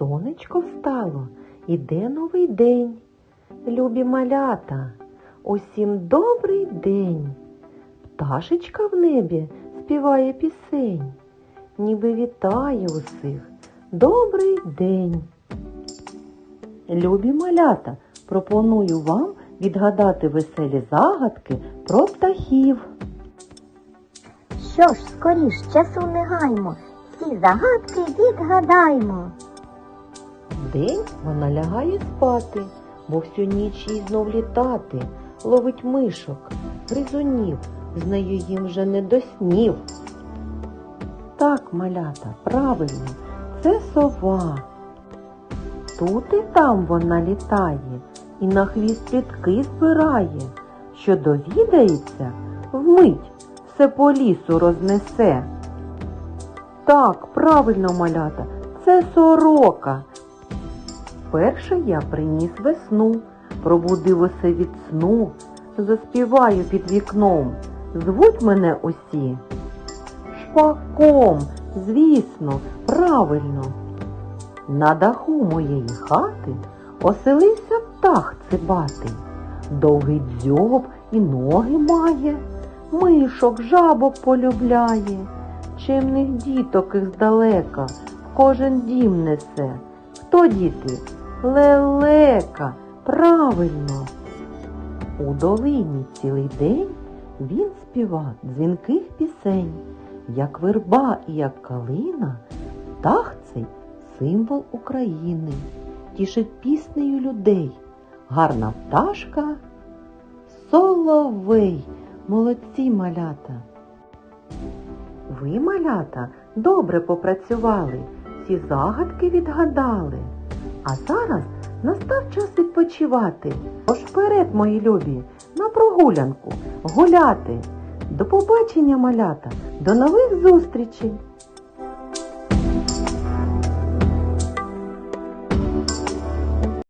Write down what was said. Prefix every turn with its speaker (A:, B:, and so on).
A: Сонечко встало, іде новий день. Любі малята, усім добрий день. Пташечка в небі співає пісень, ніби вітає усіх. Добрий день. Любі малята, пропоную вам відгадати веселі загадки про птахів.
B: Що ж, скоріш, часу не гаймо, всі загадки відгадаймо.
A: Вдень вона лягає спати, бо всю ніч їй знов літати, ловить мишок, гризунів, з нею їм вже не до снів. Так, малята, правильно, це сова. Тут і там вона літає і на хвіст плітки збирає, що довідається, вмить все по лісу рознесе. Так, правильно, малята, це сорока. Перше я приніс весну, пробудив усе від сну, заспіваю під вікном. Звуть мене усі. Шпаком, звісно, правильно. На даху моєї хати оселився птах цибатий. Довгий дзьоб і ноги має, мишок, жабок полюбляє, чимних діток їх здалека в кожен дім несе. Хто діти? Лелека, правильно. У долині цілий день він співав дзвінких пісень, як верба і як калина, птах цей символ України, тішить піснею людей. Гарна пташка, соловей, молодці малята. Ви, малята, добре попрацювали, всі загадки відгадали. А зараз настав час відпочивати. Тож вперед, мої любі, на прогулянку, гуляти. До побачення, малята, до нових зустрічей!